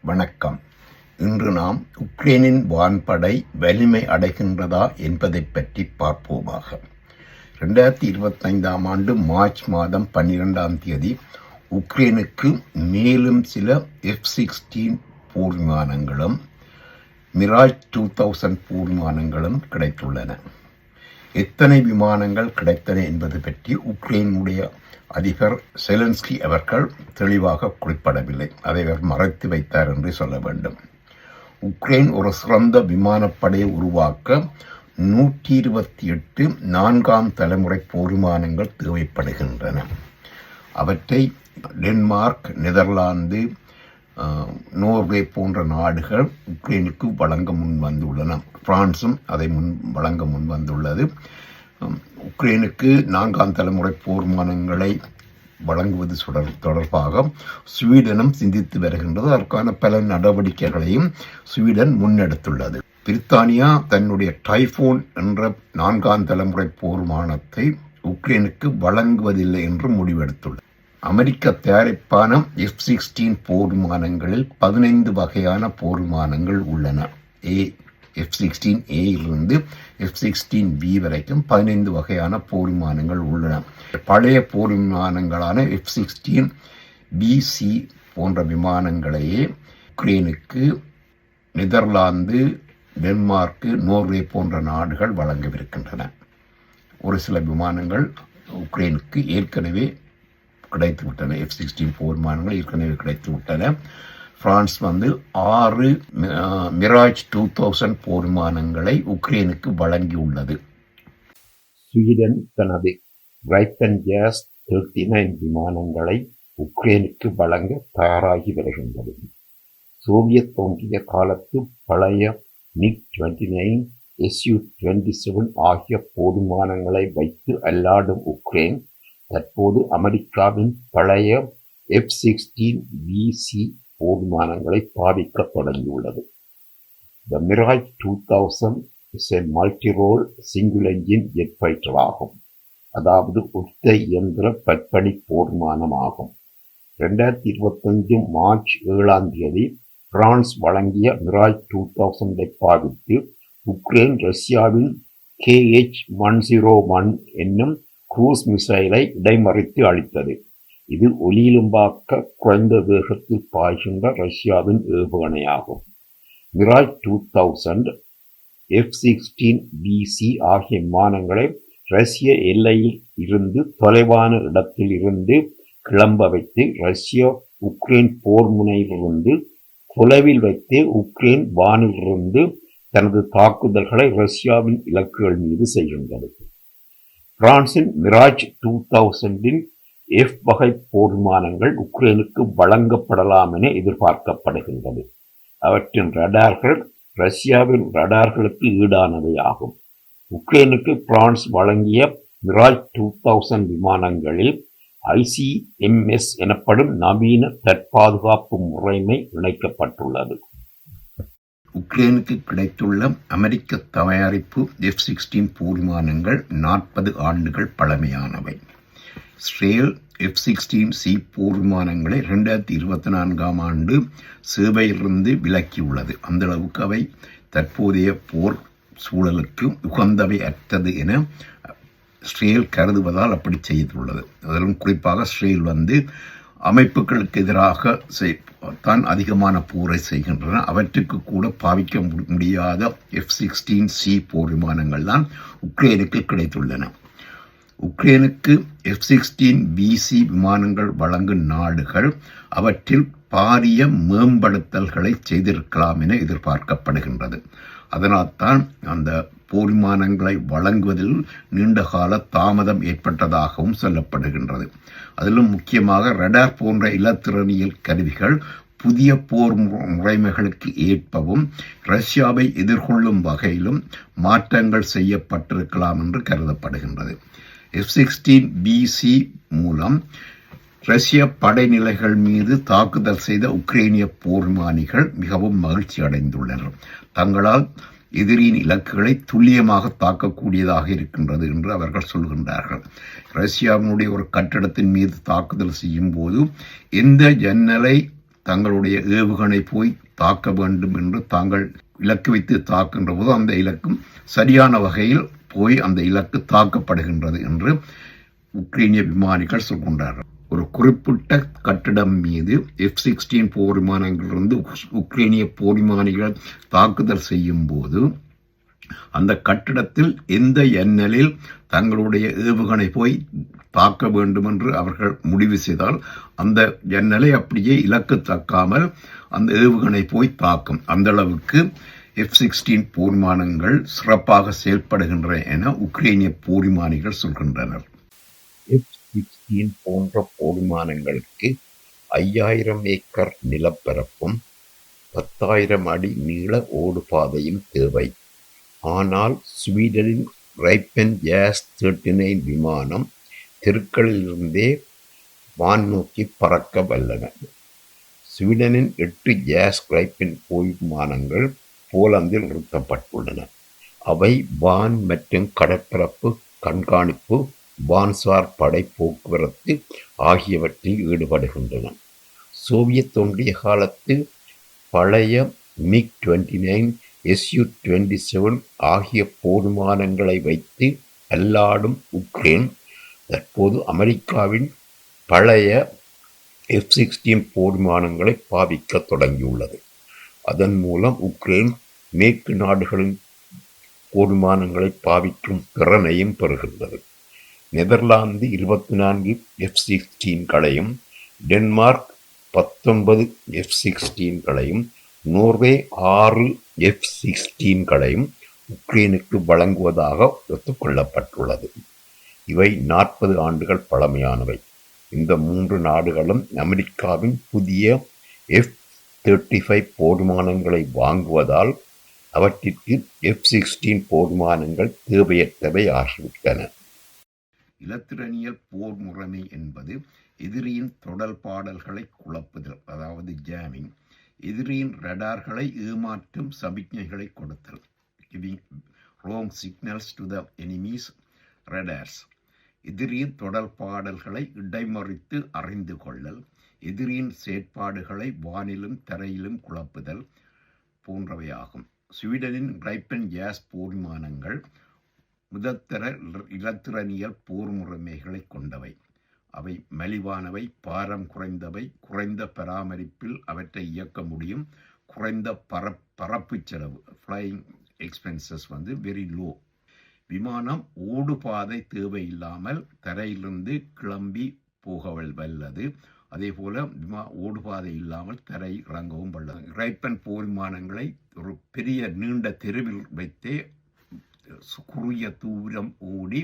வணக்கம். இன்று நாம் உக்ரைனின் வான்படை வலிமை அடைகின்றதா என்பதை பற்றி பார்ப்போமாக. ரெண்டாயிரத்தி இருபத்தைந்தாம் ஆண்டு மார்ச் மாதம் பன்னிரெண்டாம் தேதி உக்ரைனுக்கு மேலும் சில எஃப் சிக்ஸ்டீன் போர் விமானங்களும் மிராஜ் டூ தௌசண்ட் போர் விமானங்களும் கிடைத்துள்ளன. எத்தனை விமானங்கள் கிடைத்தன என்பது பற்றி உக்ரைனுடைய அதிபர் செலன்ஸ்கி அவர்கள் தெளிவாக குறிப்பிடவில்லை. அதை அவர் மறைத்து வைத்தார் என்று சொல்ல வேண்டும். உக்ரைன் ஒரு சிறந்த விமானப்படையை உருவாக்க நூற்றி இருபத்தி எட்டு நான்காம் தலைமுறை போர்விமானங்கள் தேவைப்படுகின்றன. அவற்றை டென்மார்க் நெதர்லாந்து நோர்வே போன்ற நாடுகள் உக்ரைனுக்கு வழங்க முன் வந்துள்ளன பிரான்சும் அதை முன் வழங்க முன் வந்துள்ளது உக்ரைனுக்கு நான்காம் தலைமுறை போர்மானங்களை வழங்குவது தொடர் தொடர்பாக ஸ்வீடனும் சிந்தித்து வருகின்றது. அதற்கான பல நடவடிக்கைகளையும் ஸ்வீடன் முன்னெடுத்துள்ளது. பிரித்தானியா தன்னுடைய டைஃபோன் என்ற நான்காம் தலைமுறை போர்மானத்தை உக்ரைனுக்கு வழங்குவதில்லை என்று முடிவெடுத்துள்ளது. அமெரிக்க தயாரிப்பான எஃப் சிக்ஸ்டீன் போர்மானங்களில் பதினைந்து வகையான போர்மானங்கள் உள்ளன. ஏ எஃப் சிக்ஸ்டீன் ஏயிலிருந்து எஃப் சிக்ஸ்டீன் பி வரைக்கும் பதினைந்து வகையான போர் விமானங்கள் உள்ளன. பழைய போர் விமானங்களான எஃப் சிக்ஸ்டீன் பிசி போன்ற விமானங்களையே உக்ரைனுக்கு நெதர்லாந்து டென்மார்க்கு நோர்வே போன்ற நாடுகள் வழங்கவிருக்கின்றன. ஒரு சில விமானங்கள் உக்ரைனுக்கு ஏற்கனவே கிடைத்து விட்டன எஃப் சிக்ஸ்டீன் போர் விமானங்கள் ஏற்கனவே கிடைத்து விட்டன பிரான்ஸ் வந்து ஆறு மிராஜ் டூ தௌசண்ட் போர் விமானங்களை உக்ரைனுக்கு வழங்கியுள்ளது. ஸ்வீடன் தனது ரைத்தன் கேஸ் தேர்ட்டி நைன் விமானங்களை உக்ரைனுக்கு வழங்க தயாராகி வருகின்றது. சோவியத் தோன்றிய காலத்து பழைய MiG twenty nine SU twenty seven ஆகிய போதுமானங்களை வைத்து அல்லாடும் உக்ரைன் தற்போது அமெரிக்காவின் பழைய எஃப் சிக்ஸ்டீன் விசி போர்மானங்களை பாதிக்கத் தொடங்கியுள்ளது. The Mirage two thousand is a multirole single engine jet fighter ஆகும். அதாவது ஒத்த இயந்திர பற்பணி போர்மானம் ஆகும் ரெண்டாயிரத்தி இருபத்தஞ்சு மார்ச் ஏழாம் தேதி பிரான்ஸ் வழங்கிய மிராஜ் டூ தௌசண்டை பாவித்து உக்ரைன் ரஷ்யாவின் கேஎச் ஒன் ஜீரோ ஒன் என்னும் குரூஸ் மிசைலை இடைமறித்து அளித்தது. இது ஒலியிலும்பாக்க குறைந்த வேகத்தில் பாய்கின்ற ரஷ்யாவின் ஏவுகணையாகும் Mirage two thousand F sixteen BC ஆகிய விமானங்களை ரஷ்ய எல்லையில் இருந்து தொலைவான இடத்தில் இருந்து கிளம்ப வைத்து ரஷ்ய உக்ரைன் போர் முனையிலிருந்து தொலைவில் வைத்து உக்ரைன் வானிலிருந்து தனது தாக்குதல்களை ரஷ்யாவின் இலக்குகள் மீது செய்கின்றது பிரான்சின் மிராஜ் டூ தௌசண்டின் எஃப் வகை போர் விமானங்கள் உக்ரைனுக்கு வழங்கப்படலாம் என எதிர்பார்க்கப்படுகின்றது. அவற்றின் ரடார்கள் ரஷ்யாவின் ரடார்களுக்கு ஈடானவை ஆகும். உக்ரைனுக்கு பிரான்ஸ் வழங்கிய மிராஜ் டூ தௌசண்ட் விமானங்களில் ஐசிஎம்எஸ் எனப்படும் நவீன தற்பாதுகாப்பு முறைமை இணைக்கப்பட்டுள்ளது. உக்ரைனுக்கு கிடைத்துள்ள அமெரிக்க தயாரிப்பு எஃப் சிக்ஸ்டீன் போர் விமானங்கள் நாற்பது ஆண்டுகள் பழமையானவை. ஸ்ரேல் எஃப் சிக்ஸ்டீன் சி போர் விமானங்களை ரெண்டாயிரத்தி இருபத்தி நான்காம் ஆண்டு சேவையிலிருந்து விலக்கியுள்ளது. அந்த அளவுக்கு அவை தற்போதைய போர் சூழலுக்கு உகந்தவை அற்றது என ஸ்ரேல் கருதுவதால் அப்படி செய்துள்ளது. அதிலும் குறிப்பாக ஸ்ரேல் வந்து அமைப்புகளுக்கு எதிராக செய்- தான் அதிகமான போரை செய்கின்றன. அவற்றுக்கு கூட பாவிக்க முடியாத எஃப் சிக்ஸ்டீன் சி போர் விமானங்கள் தான் உக்ரைனுக்கு கிடைத்துள்ளன. உக்ரைனுக்கு எஃப் சிக்ஸ்டீன் பிசி விமானங்கள் வழங்கும் நாடுகள் அவற்றில் பாரிய மேம்படுத்தல்களை செய்திருக்கலாம் என எதிர்பார்க்கப்படுகின்றது. அதனால்தான் அந்த போர் விமானங்களை வழங்குவதில் நீண்டகால தாமதம் ஏற்பட்டதாகவும் சொல்லப்படுகின்றது. அதிலும் முக்கியமாக ரடார் போன்ற இலத்திறனியல் கருவிகள் புதிய போர் முறைமைகளுக்கு ஏற்பவும் ரஷ்யாவை எதிர்கொள்ளும் வகையிலும் மாற்றங்கள் செய்யப்பட்டிருக்கலாம் என்று கருதப்படுகின்றது. சிக்ஸ்டீன் பிசி மூலம் ரஷ்ய படைநிலைகள் மீது தாக்குதல் செய்த உக்ரைனிய போர்மானிகள் மிகவும் மகிழ்ச்சி அடைந்துள்ளனர். தங்களால் எதிரியின் இலக்குகளை துல்லியமாக தாக்கக்கூடியதாக இருக்கின்றது என்று அவர்கள் சொல்கின்றார்கள். ரஷ்யாவினுடைய ஒரு கட்டடத்தின் மீது தாக்குதல் செய்யும் போது எந்த ஜன்னலை தங்களுடைய ஏவுகணை போய் தாக்க வேண்டும் என்று தாங்கள் இலக்கு வைத்து தாக்குகின்ற போது அந்த இலக்கும் சரியான வகையில் போய் அந்த இலக்கு தாக்கப்படுகின்றது என்று உக்ரைனிய விமானிகள் சொல்கின்றார்கள். ஒரு குறிப்பிட்ட கட்டிடம் மீது எஃப் சிக்ஸ்டீன் போர் விமானங்களிலிருந்து உக்ரைனிய போர் விமானிகள் தாக்குதல் செய்யும் போது அந்த கட்டிடத்தில் எந்த எண்ணலில் தங்களுடைய ஏவுகணை போய் தாக்க வேண்டும் என்று அவர்கள் முடிவு செய்தால் அந்த எண்ணலை அப்படியே இலக்கு தாக்காமல் அந்த ஏவுகணை போய் தாக்கும். அந்த அளவுக்கு எஃப் சிக்ஸ்டீன் போர்மானங்கள் சிறப்பாக செயல்படுகின்றன என உக்ரைனிய போரிமானிகள் சொல்கின்றனர். எஃப் சிக்ஸ்டீன் போன்ற போர்விமானங்களுக்கு ஐயாயிரம் ஏக்கர் நிலப்பரப்பும் பத்தாயிரம் அடி நீள ஓடுபாதையும் தேவை. ஆனால் ஸ்வீடனின் ரைப்பன் ஜாஸ் தேர்ட்டி நைன் விமானம் தெருக்களிலிருந்தே வான் நோக்கி பறக்க வல்லன. ஸ்வீடனின் எட்டு ஜாஸ் ரைப்பன் போய் விமானங்கள் போலந்தில் நிறுத்தப்பட்டுள்ளன. அவை வான் மற்றும் கடற்பரப்பு கண்காணிப்பு வான்சார் படை போக்குவரத்து ஆகியவற்றில் ஈடுபடுகின்றன. சோவியத் ஒன்றிய காலத்து பழைய MiG twenty nine SU twenty seven ஆகிய போர் விமானங்களை வைத்து அல்லாடும் உக்ரைன் தற்போது அமெரிக்காவின் பழைய எஃப் சிக்ஸ்டீன் போர் விமானங்களை பாவிக்க தொடங்கியுள்ளது. அதன் மூலம் உக்ரைன் மேற்கு நாடுகளின் கோடுமானங்களை பாவிக்கும் திறனையும் பெறுகின்றது. நெதர்லாந்து இருபத்தி நான்கு எஃப் சிக்ஸ்டீன்களையும் டென்மார்க் பத்தொன்பது எஃப் சிக்ஸ்டீன்களையும் நோர்வே ஆறு எஃப் சிக்ஸ்டீன்களையும் உக்ரைனுக்கு வழங்குவதாக ஒத்துக்கொள்ளப்பட்டுள்ளது. இவை நாற்பது ஆண்டுகள் பழமையானவை. இந்த மூன்று நாடுகளும் அமெரிக்காவின் புதிய எஃப் தேர்ட்டி ஃபைவ் போர்மானங்களை வாங்குவதால் அவற்றிற்கு எஃப் சிக்ஸ்டீன் போர்மானங்கள் தேவையற்றவை ஆகிவிட்டன. இலத்திரனியல் போர் முறைமை என்பது எதிரியின் தொடர்பாடல்களை குழப்புதல் அதாவது ஜாமிங் எதிரியின் ரடார்களை ஏமாற்றும் சமிக்ஞைகளை கொடுத்தல் giving wrong signals to the enemies radars எதிரியின் தொடர்பாடல்களை இடைமறித்து அறிந்து கொள்ளல் எதிரியின் செயற்பாடுகளை வானிலும் தரையிலும் குழப்புதல் போன்றவையாகும். ஸ்வீடனின் கிரைப்பன் கேஸ் போர் விமானங்கள் முதத்தர இலத்திரனியல் போர் முறைமைகளை கொண்டவை. அவை மலிவானவை பாரம் குறைந்தவை குறைந்த பராமரிப்பில் அவற்றை இயக்க முடியும். குறைந்த பர பரப்பு செலவு ஃப்ளையிங் எக்ஸ்பென்சஸ் வந்து வெரி லோ விமானம் ஓடுபாதை தேவையில்லாமல் தரையிலிருந்து கிளம்பி போக வல்லது. அதே போல விமா ஓடுபாதை இல்லாமல் தரை இறங்கவும் வல்லது. ரைப்பன் போர் விமானங்களை ஒரு பெரிய நீண்ட தெருவில் வைத்தே குறுகிய தூரம் ஓடி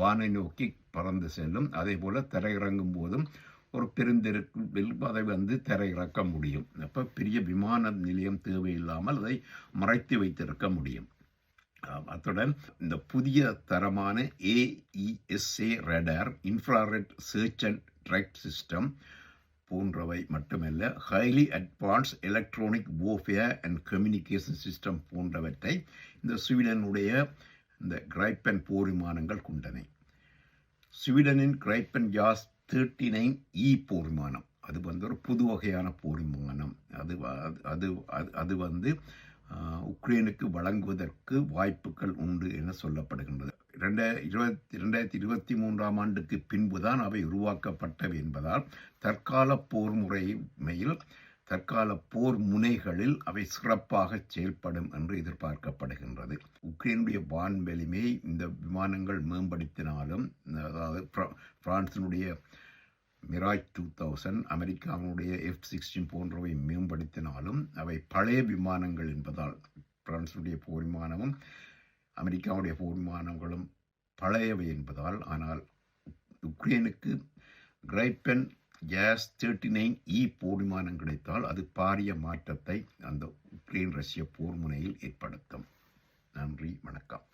வானை நோக்கி பறந்து செல்லும். அதே போல தரையிறங்கும் போதும் ஒரு பெருந்தெருக்கில் அதை வந்து தரையிறக்க முடியும். அப்போ பெரிய விமான நிலையம் தேவையில்லாமல் அதை மறைத்து வைத்திருக்க முடியும். அத்துடன் இந்த புதிய தரமான AESA radar infrared search and track system போன்றவை மட்டுமல்ல highly advance electronic warfare and communication system போன்றவற்றை இந்த ஸ்வீடனுடைய இந்த கிரைப்பன் போர் விமானங்கள் கொண்டன. ஸ்வீடனின் Gripen JAS thirty nine E போர் விமானம். அது வந்து ஒரு புது வகையான போர் விமானம். அது அது அது- அது வந்து உக்ரைனுக்கு வழங்குவதற்கு வாய்ப்புகள் உண்டு என சொல்லப்படுகின்றது. இரண்டா இருபத்தி ரெண்டாயிரத்தி இருபத்தி மூன்றாம் ஆண்டுக்கு பின்புதான் அவை உருவாக்கப்பட்டவை என்பதால் தற்கால போர் முறைமையில் தற்கால போர் முனைகளில் அவை சிறப்பாக செயல்படும் என்று எதிர்பார்க்கப்படுகின்றது. உக்ரைனுடைய வான்வெளிமை இந்த விமானங்கள் மேம்படுத்தினாலும் அதாவது பிரான்சினுடைய மிராஜ் டூ தௌசண்ட் அமெரிக்காவினுடைய எஃப் சிக்ஸ்டீன் போன்றவை மேம்படுத்தினாலும் அவை பழைய விமானங்கள் என்பதால் பிரான்சினுடைய போர் விமானமும் அமெரிக்காவுடைய போர் விமானங்களும் பழையவை என்பதால் ஆனால் உக்ரைனுக்கு Gripen JAS thirty nine E போர் விமானம் கிடைத்தால் அது பாரிய மாற்றத்தை அந்த உக்ரைன் ரஷ்ய போர் முனையில் ஏற்படுத்தும். நன்றி வணக்கம்.